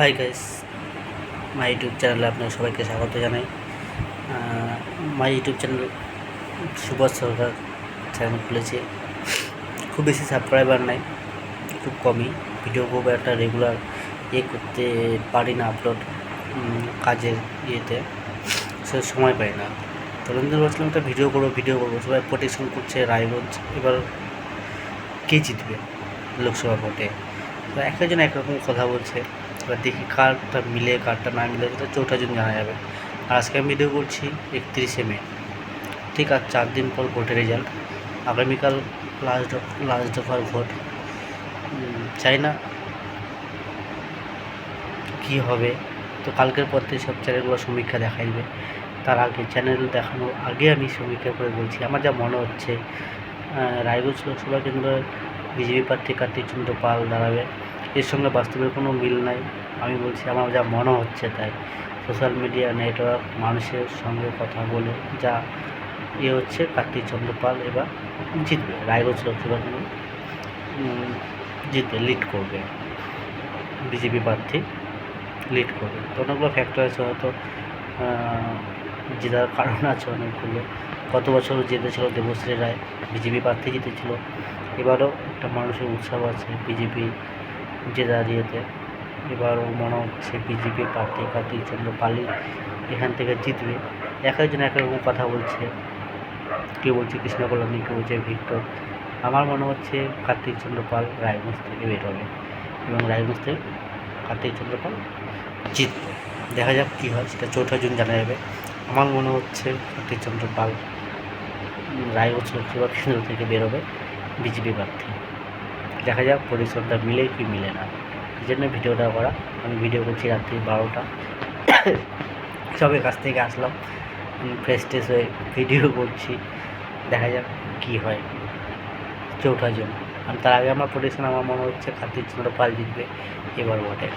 Hi guys my YouTube চ্যানেলে আপনাদের সবাইকে স্বাগত জানাই। My YouTube channel Subhash Sarkar channel খুলেছি। খুব বেশি সাবস্ক্রাইবার নাই, খুব কমই। ভিডিও খুব একটা রেগুলার ইয়ে করতে পারি না আপলোড কাজের ইয়েতে। সে সময় পাই না। তো রবীন্দ্র ভাবছিলাম একটা ভিডিও করব ভিডিও করব। সবাই প্রোটেকশন করছে, রায়গঞ্জ। এবার কে জিতবে লোকসভা ভোটে? তো এক একজন একরকম কথা বলছে। এবার দেখি কারটা মিলে, কারটা না মিলে সেটা চৌঠা জুন জানা যাবে। আর আজকে আমি ভিডিও করছি একত্রিশে মে। ঠিক আর চার দিন পর ভোটের রেজাল্ট আগামীকাল লাস্ট লাস্ট দফার ভোট। চাই না কী হবে। তো কালকের পর থেকে সব চ্যানেলগুলো সমীক্ষা দেখাই দেবে। তার আগে চ্যানেল দেখানোর আগে আমি সমীক্ষা করে বলছি। আমার যা মনে হচ্ছে রায়গঞ্জ লোকসভা কেন্দ্রে বিজেপি প্রার্থী কার্তিক চন্দ্র পাল দাঁড়াবে। এর সঙ্গে বাস্তবের কোনো মিল নাই। আমি বলছি, আমার যা মনে হচ্ছে তাই। সোশ্যাল মিডিয়া, নেটওয়ার্ক, মানুষের সঙ্গে কথা বলে যা ইয়ে হচ্ছে কার্তিক চন্দ্র পাল এবার জিতবে রায়গঞ্জ লোকসভা জিতবে লিড করবে। বিজেপি প্রার্থী লিড করবে। তো অনেকগুলো ফ্যাক্টর আছে হয়তো জেতার কারণ আছে অনেকগুলো। গত বছর জিতেছিল দেবশ্রী রায়, বিজেপি প্রার্থী জিতেছিল। এবারও একটা মানুষের উৎসাহ আছে, বিজেপি জেতার ইয়েতে এবারও মনে হচ্ছে বিজেপি প্রার্থী কার্তিক চন্দ্র পালি এখান থেকে জিতবে। এক একজন এক রকম কথা বলছে। কেউ বলছে কৃষ্ণ কল্যাণী কেউ বলছে ভিক্টর। আমার মনে হচ্ছে কার্তিক চন্দ্র পাল রায়গঞ্জ থেকে বের হবে এবং রায়গঞ্জ থেকে কার্তিক চন্দ্র পাল জিতবে। দেখা যাক কী হয়, সেটা চৌঠা জুন জানা যাবে। আমার মনে হচ্ছে কার্তিক চন্দ্র পাল রায়গঞ্জ লোকসভা কেন্দ্র থেকে বেরোবে বিজেপি প্রার্থী। দেখা যাক পরিশ্রমটা মিলে কি মিলে না। এই জন্য ভিডিওটা করা। আমি ভিডিও করছি রাত্রি বারোটা। সবে কাছ থেকে আসলাম। ফ্রেশ ট্রেশ হয়ে ভিডিও করছি। দেখা যাক কী হয়। চৌঠা জন আর তার আগে আমার পরিশ্রম, আমার মনে হচ্ছে খাদ্য পাল জিতবে। এবার ভোটে